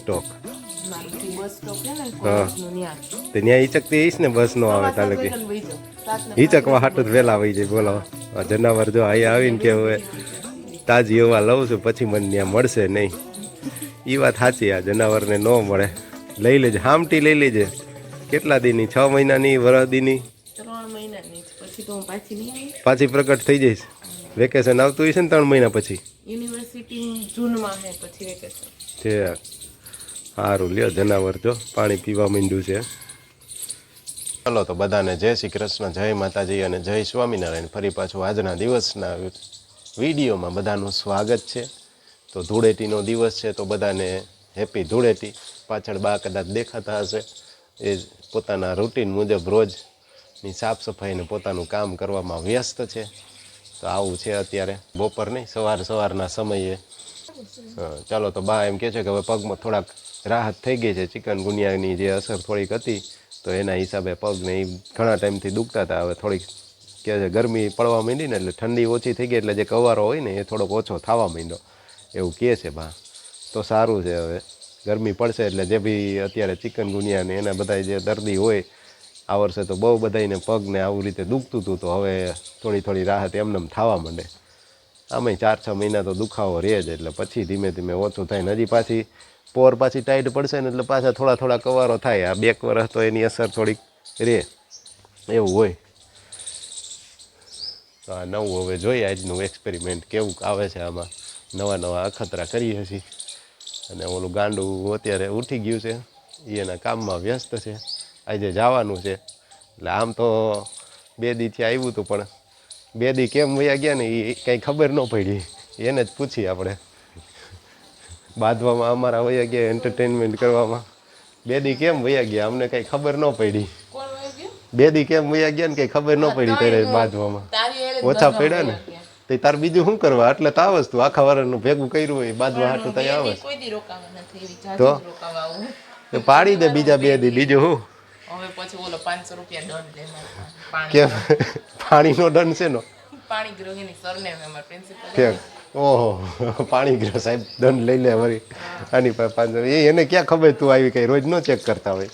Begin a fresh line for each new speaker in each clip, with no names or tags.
Stock
બસ
હા.
કોલેજનું
ત્યાં ઈચકતી આવીશ ને બસ નો આવે તાલે કે. હિચકવા હાટું જ વહેલા આવી જાય બોલાવો જનાવર જો અહીંયા આવીને કે હવે તાજી હવા લઉં છું પછી મને ત્યાં મળશે નહીં. એ વાત સાચી આ જનાવરને ન મળે. લઈ લેજે હામટી લઈ લેજે. કેટલા દીની? છ મહિનાની વરદીની.
પછી
પ્રગટ થઈ જઈશ. વેકેશન આવતું હશે ને ત્રણ મહિના પછી?
યુનિવર્સિટી જૂનમાં છે પછી વેકેશન.
સારું, લ્યો જનાવર, જો. પાણી પીવા માંડ્યું છે. ચાલો તો બધાને જય શ્રી કૃષ્ણ, જય માતાજી અને જય સ્વામિનારાયણ. ફરી પાછું આજના દિવસના વિડીયોમાં બધાનું સ્વાગત છે. તો ધૂળેટીનો દિવસ છે, તો બધાને હેપી ધૂળેટી. પાછળ બા કદાચ દેખાતા હશે. એ પોતાના રૂટીન મુજબ રોજની સાફ સફાઈને પોતાનું કામ કરવામાં વ્યસ્ત છે. તો આવું છે અત્યારે બપોર નહીં સવાર સવારના સમયે. ચાલો તો બા એમ કહે છે કે હવે પગમાં થોડાક રાહત થઈ ગઈ છે. ચિકન ગુનિયાની જે અસર થોડીક હતી, તો એના હિસાબે પગને એ ઘણા ટાઈમથી દુખતા હતા. હવે થોડીક કહે છે ગરમી પડવા માંડી ને એટલે ઠંડી ઓછી થઈ ગઈ એટલે જે કવારો હોય ને એ થોડોક ઓછો થવા માંડ્યો. એવું કહે છે બા. તો સારું છે હવે. ગરમી પડશે એટલે જે બી અત્યારે ચિકન ગુનિયાને એના બધા જે દર્દી હોય, આ વર્ષે તો બહુ બધાને પગને આવું રીતે દુખતું હતું, તો હવે થોડી થોડી રાહત એમને થવા માંડે. આમે ચાર છ મહિના તો દુખાવો રહે જ એટલે પછી ધીમે ધીમે ઓછું થાય ને હજી પાછી પોર પાછી ટાઈટ પડશે ને એટલે પાછા થોડા થોડા કવારો થાય. આ બેક વર્ષ તો એની અસર થોડીક રહે. એવું હોય. તો આ નવું હવે જોઈએ. આજનું એક્સપેરિમેન્ટ કેવું આવે છે આમાં. નવા નવા અખતરા કરીએ છીએ. અને ઓલું ગાંડું અત્યારે ઉઠી ગયું છે. એ એના કામમાં વ્યસ્ત છે. આજે જવાનું છે. એટલે આમ તો બે દીથી આવ્યું હતું પણ બે દી કેમ વયા ગયા ને એ કંઈ ખબર ન પડી. એને જ પૂછીએ આપણે. બાંધવામાં અમારા વયા ગયા એન્ટરટેનમેન્ટ કરવામાં. બે દી કેમ વયા ગયા? અમને કંઈ ખબર ન પડી. બે દી કેમ વયા ગયા ને કંઈ ખબર ન પડી ત્યારે બાંધવામાં. ઓછા પડ્યા ને? તો તાર બીજું શું કરવા? એટલે તો આવે તું. આખા વારનું ભેગું કર્યું હોય બાંધવા હાટું ત્યાં આવું. તો પાડી દે બીજા બે દી બીજું શું?
હવે પછી ઓલો પાંચસો રૂપિયા દંડ લે
કેમ પાણીનો દંડ છે નો
પાણી ગૃહિણી સરનેમ અમાર પ્રિન્સિપલ
કેમ ઓહો પાણી ગ્રહ સાહેબ દંડ લઈ લે વળી. આની પાસે પાંચસો એ એને ક્યાં ખબર તું આવી કઈ? રોજ નો ચેક કરતા હોય.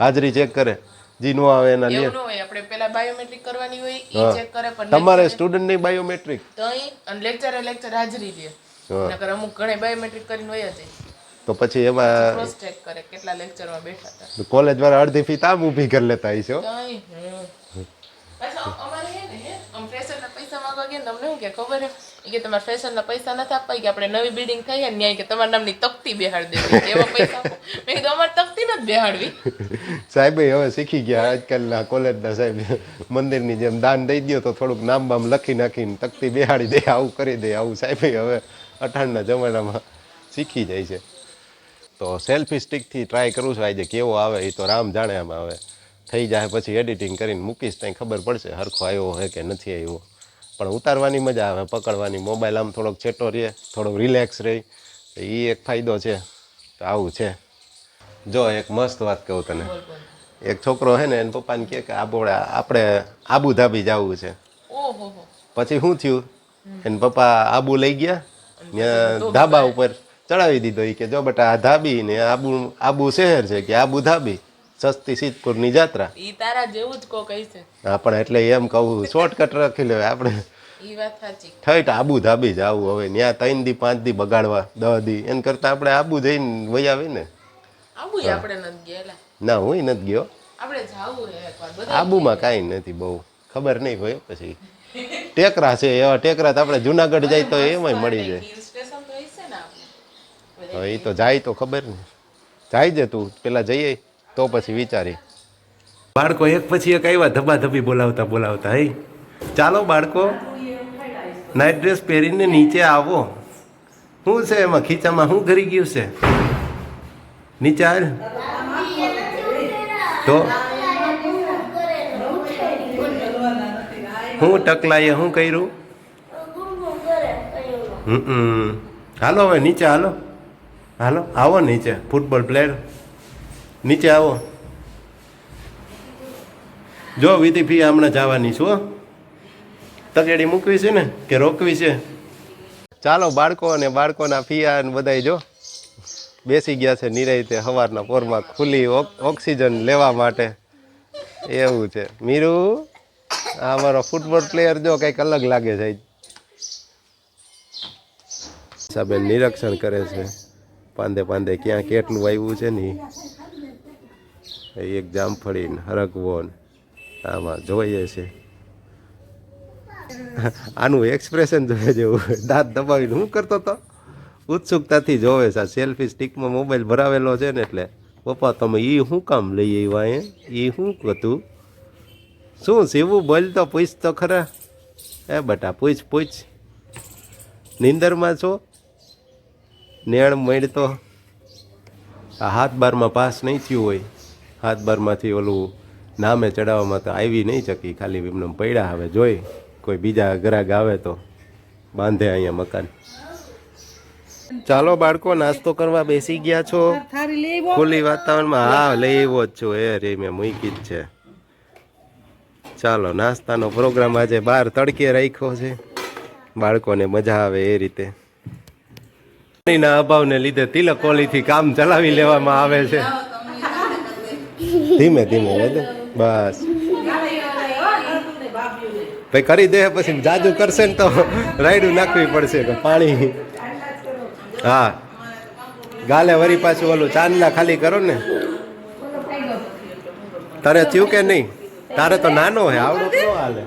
હાજરી ચેક કરે. જી નો આવે એના લે
આપણે પેલા બાયોમેટ્રિક કરવાની હોય. ઈ ચેક કરે પણ
તમારે સ્ટુડન્ટની બાયોમેટ્રિક
તઈ અને લેક્ચર લેક્ચર હાજરી દે. નકર અમુક ઘણે બાયોમેટ્રિક કરીને હોય જાય
તો પછી એમાં
ક્રોસ ચેક કરે કેટલા લેક્ચરમાં બેઠા હતા.
કોલેજ વાળા અડધી ફી તામ ઊભી કરી લેતા
હમ. પાછા અમારે હે ને હે, આમ ફ્રેશરના પૈસા માંગવા ગયા તમને શું કે ખબર હે? કે તમારે ફ્રેશરના પૈસા નથી આપવા કે આપણે નવી બિલ્ડિંગ થઈ ને ન્યાય કે તમારા નામની તકતી બેહાડી દેવી. એવા પૈસા મેં કીધું અમારે તકતી નથી બેહાડવી.
સાહેબ હવે શીખી ગયા આજકાલના કોલેજના સાહેબ. મંદિરની જેમ દાન દઈ દો તો થોડુંક નામ બામ લખી નાખીને તકતી બેહાડી દે આવું કરી દે આવું સાહેબ હવે અઠાણના જમાનામાં શીખી જાય છે. તો સેલ્ફી સ્ટિકથી ટ્રાય કરું છું. આજે કેવો આવે એ તો રામ જાણે આમાં આવે થઈ જાય પછી એડિટિંગ કરીને મૂકીશ ત્યાં ખબર પડશે હરખો આવ્યો હોય કે નથી આવ્યો. પણ ઉતારવાની મજા આવે પકડવાની. મોબાઈલ આમ થોડોક છેટો રહે થોડોક રિલેક્સ રહે. તો એ એક ફાયદો છે. તો આવું છે. જો એક મસ્ત વાત કહું તને. એક છોકરો હે ને એને પપ્પાને કહે કે આપણે આપણે આબુ ધાબી જવું છે. પછી શું થયું? એને પપ્પા આબુ લઈ ગયા ત્યાં ધાબા ઉપર ચડાવી દીધો એ કે જો બટ આ ધાબી ને આબુ આબુ શહેર છે કે આબુ ધાબી સસ્તી સિદ્ધપુરની જાત્રા.
ઈ તારા જેવું જ કોક છે
હા પણ એટલે એમ કહું શોર્ટકટ રાખી લેવાય આપણે.
ઈ વાત સાચી.
ઠઈટ આબુ ધાબી જાવું હવે ત્યાં ત્રણ દી પાંચ દી બગાડવા દહ દી. એમ કરતાં આપણે આબુ જઈને વહી આવે ને.
આબુ આપણે નથી ગયેલા
ના હું નથી ગયો.
આપણે જાવું હે એકવાર
આબુમાં કાંઈ નથી બહુ. ખબર નહીં હોય પછી. ટેકરા છે એવા ટેકરા તો આપણે જુનાગઢ જાય તો એમાંય મળી જાય
હિલ સ્ટેશન તો હશે ને આપણે
હવે એ તો જાય તો ખબર ને. જાય છે તું. પેલા જઈએ તો પછી વિચારી બાળકો એક પછી એક આવ્યા ધબા ધબી બોલાવતા બોલાવતા હે ચાલો બાળકો નાઇટ ડ્રેસ પહેરીને નીચે આવો. શું છે એમાં? ખીચામાં શું ઘરી ગયું છે? નીચે આવ તો? હું ટકલાએ શું કર્યું? હમ. હાલો હવે નીચે હાલો. હાલો, આવો નીચે ફૂટબોલ પ્લેયર નીચે આવો. જો, વિધિ ફી હમણાં જવાની છું. તકેડી મૂકવી છે ને, કે રોકવી છે? ચાલો, બાળકો અને બાળકોના ફિયા અને બધા જો. બેસી ગયા છે નિરાયતે સવારના પોરમાં ખુલ્લી ઓક- ઓક્સિજન લેવા માટે. એવું છે. મીરુ અમારો ફૂટબોલ પ્લેયર જો કંઈક અલગ લાગે છે. સાબેન નિરીક્ષણ કરે છે. પાંદે પાંદે ક્યાં કેટલું વાવ્યું છે ને? એ એક જામફળી ને આમાં જોઈએ છે. આનું એક્સપ્રેશન જોઈએ જેવું દાંત દબાવીને હું કરતો તો? ઉત્સુકતાથી જોવે છે સેલ્ફી સ્ટિકમાં મોબાઈલ ભરાવેલો છે ને એટલે, પપ્પા, તમે એ શું કામ લઈ આવ્યા એ શું હતું? શું સીવું? બોલ તો, પૂછ તો ખરા. એ બટા, પૂછ પૂછ. નિંદરમાં છો? નેણ મળતો આ હાથ બારમાં પાસ નહીં થયું હોય. હાથ બારમાંથી ઓલું નામે ચડાવવામાં તો આવી નહીં શકી. ખાલી એમને પડ્યા હવે જોઈ. કોઈ બીજા ગ્રાહક આવે તો બાંધે અહીંયા મકાન. ચાલો બાળકો, નાસ્તો કરવા બેસી ગયા છો. ખુલ્લી વાતાવરણમાં હા, લઈ આવ્યો જ છું. એ રે, મેં મૂકી જ છે. ચાલો, નાસ્તાનો પ્રોગ્રામ આજે બહાર તડકે રાખ્યો છે. બાળકોને મજા આવે એ રીતે. પાણીના અભાવને લીધે તિલક કોલીથી કામ ચલાવી લેવામાં આવે છે. ધીમે ધીમે વધુ બસ. ભાઈ, કરી દે, પછી જાદુ કરશે ને તો રાયડું નાખવી પડશે પાણી. હા. ગાલે વરી પાછું ઓલું ચાંદલા ખાલી કરો ને. તારે થયું કે નહીં? તારે તો નાનો હે, આવડો તો હાલે?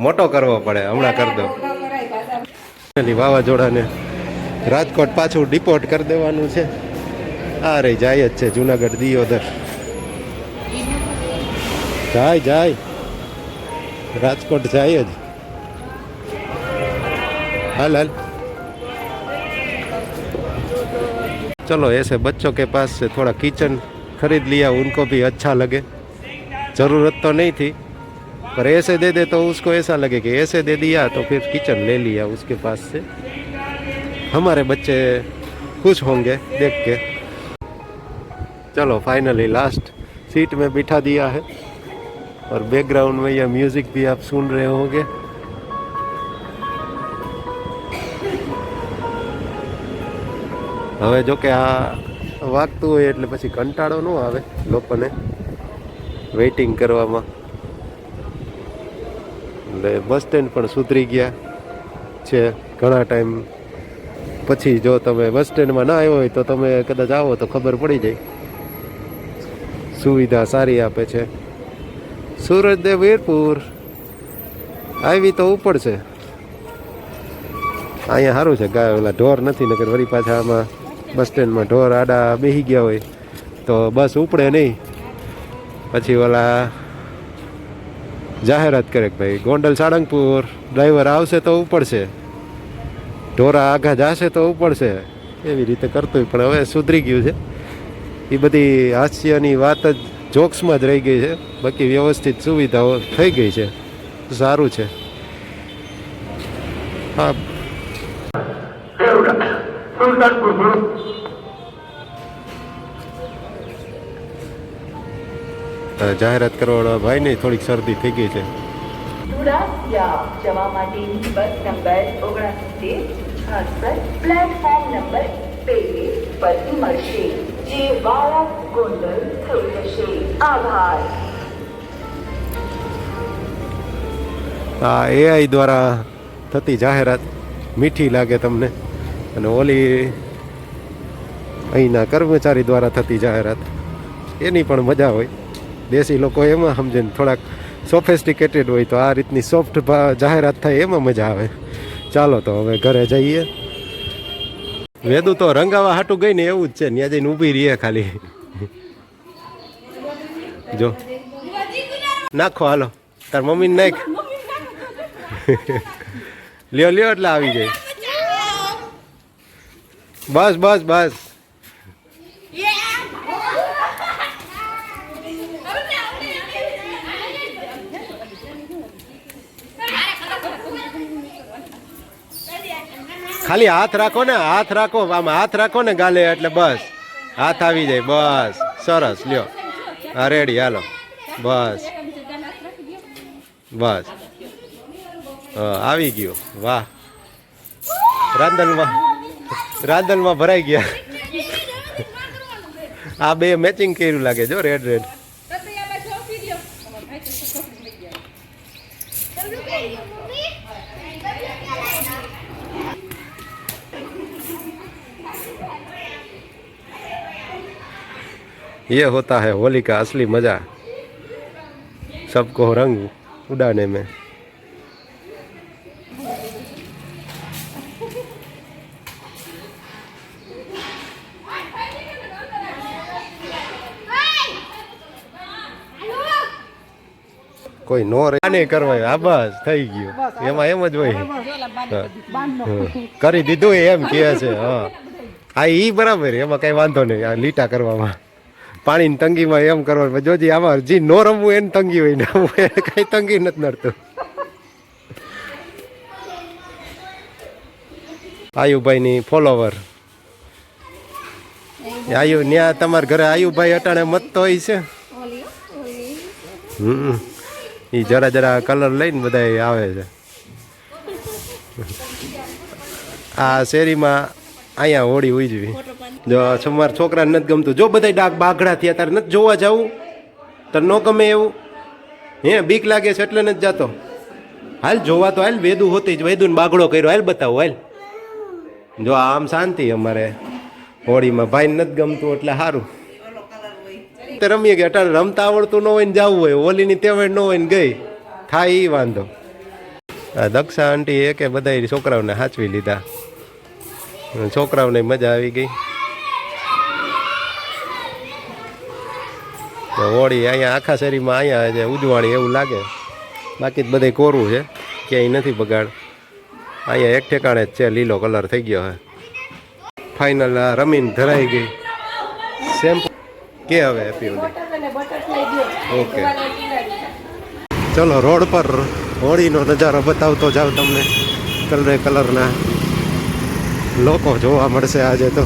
મોટો કરવો પડે, હમણાં કરી દો. વાવાઝોડા વાવાઝોડાને રાજકોટ પાછું ડિપોર્ટ કરી દેવાનું છે આ રહી જાય જ છે જુનાગઢ દિયોદર જાય જાય રાજકોટ જાય જ હાલ હાલ चलो ऐसे बच्चों के पास से थोड़ा किचन खरीद लिया उनको भी अच्छा लगे ज़रूरत तो नहीं थी पर ऐसे दे दे तो उसको ऐसा लगे कि ऐसे दे दिया तो फिर किचन ले लिया उसके पास से हमारे बच्चे खुश होंगे देख के चलो फाइनली लास्ट सीट में बिठा दिया है और बैकग्राउंड में यह म्यूज़िक भी आप सुन रहे होंगे હવે જો કે આ વાગતું હોય એટલે પછી કંટાળો ન આવે લોકોને વેઇટિંગ કરવામાં એટલે બસ સ્ટેન્ડ પણ સુધરી ગયા છે ઘણા ટાઈમ પછી જો તમે બસ સ્ટેન્ડમાં ના આવ્યો હોય તો તમે કદાચ આવો તો ખબર પડી જાય. સુવિધા સારી આપે છે. સુરજદેવ વીરપુર. આવી તો ઉપર છે. અહીંયા સારું છે, ગાય ઓલા ઢોર નથી, નકર વળી પાછા આમાં બસ સ્ટેન્ડમાં ઢોર આડા બેસી ગયા હોય તો બસ ઉપડે નહીં. પછી ઓલા જાહેરાત કરે કે ભાઈ ગોંડલ સાળંગપુર ડ્રાઈવર આવશે તો ઉપડશે ઢોરા આઘા જાશે તો ઉપડશે. એવી રીતે કરતું પણ હવે સુધરી ગયું છે. એ બધી હાસ્યની વાત જ જોક્સમાં જ રહી ગઈ છે. બાકી વ્યવસ્થિત સુવિધાઓ થઈ ગઈ છે. સારું છે. હા. જાહેરાત કરવાવાળા ભાઈને થોડીક શરદી થઈ ગઈ છે.
જવા માટેની બસ નંબર ઓગણસિત્તેર છાસઠ પ્લેટફોર્મ નંબર તેવીસ પરથી મળશે. જે વાળા ગોંડલ થઈ જશે આભાર.
આ એઆઈ દ્વારા થતી જાહેરાત મીઠી લાગે તમને? અને ઓલી અહીંના કર્મચારી દ્વારા થતી જાહેરાત, એની પણ મજા હોય. દેશી લોકો એમાં સમજે થોડાક સોફેસ્ટિકેટેડ હોય તો આ રીતની સોફ્ટ જાહેરાત થાય એમાં મજા આવે. ચાલો તો હવે ઘરે જઈએ. વેદુ તો રંગાવા હાટું ગઈ ને એવું જ છે ત્યાં જઈને ઊભી રહીએ ખાલી. જો. નાખો, હાલો. તાર મમ્મીને નાખ. લ્યો લ્યો એટલે આવી જાય. બસ બસ બસ. ખાલી હાથ રાખો ને, હાથ રાખો, આમ હાથ રાખો ને ગાલે એટલે બસ. હાથ આવી જાય, બસ. સરસ, લ્યો. હા રેડી હાલો. બસ. બસ. આવી ગયો. વાહ. રાંદલમાં રાંદલમાં ભરાઈ ગયા. આ બે મેચિંગ કર્યું લાગે જો રેડ રેડ ये होता है होली का असली मजा सबको रंग उड़ाने में કોઈ નો રે નહીં કરવાય આ બસ થઈ ગયું એમાં એમ જ હોય હા. હા. કરી દીધું એમ કહે છે હા હા ઈ બરાબર એમાં કઈ વાંધો નહીં આ લીટા કરવામાં પાણીની તંગીમાં એમ કરવાનું. જોજી આમાં જી નો રમવું એને તંગી હોય ને રમવું એને કઈ તંગી નથી નડતું. આયુભાઈની ફોલોવર આયુ ન્યા તમારા ઘરે આયુભાઈ અટાણે મત તો હોય છે? હમ. એ જરા જરા કલર લઈને બધા આવે છે. આ શેરીમાં અહીંયા હોળી ઉજવી જો તમારા છોકરાને નથી ગમતું. જો બધા ડાક બાઘડા થયા, તારે નથી જોવા જવું. તને ન ગમે એવું. હે, બીક લાગે છે એટલે નથી જતો. હાલ જોવા તો હાલ, વેદુ હોતી જ, વેદુને બાગડો કર્યો. હાલ બતાવો, હાલ. જો આમ શાંતિ અમારે હોળીમાં. ભાઈને નથી ગમતું એટલે સારું તે રમીએ કે અટાણે રમતા આવડતું ન હોય ને જવું હોય. હોલીની તેવડ ન હોય ને ગઈ. થાય એ વાંધો. દક્ષા આંટી એ કે બધા છોકરાઓને સાચવી લીધા. છોકરાઓને મજા આવી ગઈ. હોળી અહીંયા આખા શેરીમાં અહીંયા છે ઉજવાણી એવું લાગે. બાકી બધે કોરું છે, ક્યાંય નથી બગાડ. અહીંયા એક ઠેકાણે જ છે, લીલો કલર થઈ ગયો હે ફાઇનલ રમીને ધરાઈ ગઈ. સેમ્પલ કે હવે હેપી ઓકે ચલો રોડ પર હોળીનો નજારો બતાવતો જાવ તમને. કલરે કલરના. લોકો જોવા મળશે આજે તો.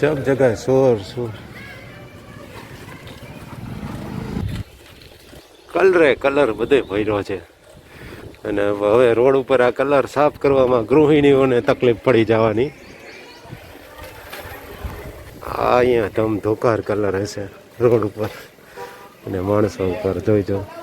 सब जगह शोर शोर કલરે કલર બધે ભર્યો છે અને હવે રોડ ઉપર આ કલર સાફ કરવામાં ગૃહિણીઓને તકલીફ પડી જવાની આ અહીંયા ધમ ધોકાર કલર હશે રોડ ઉપર અને માણસો ઉપર જોઈ જાઓ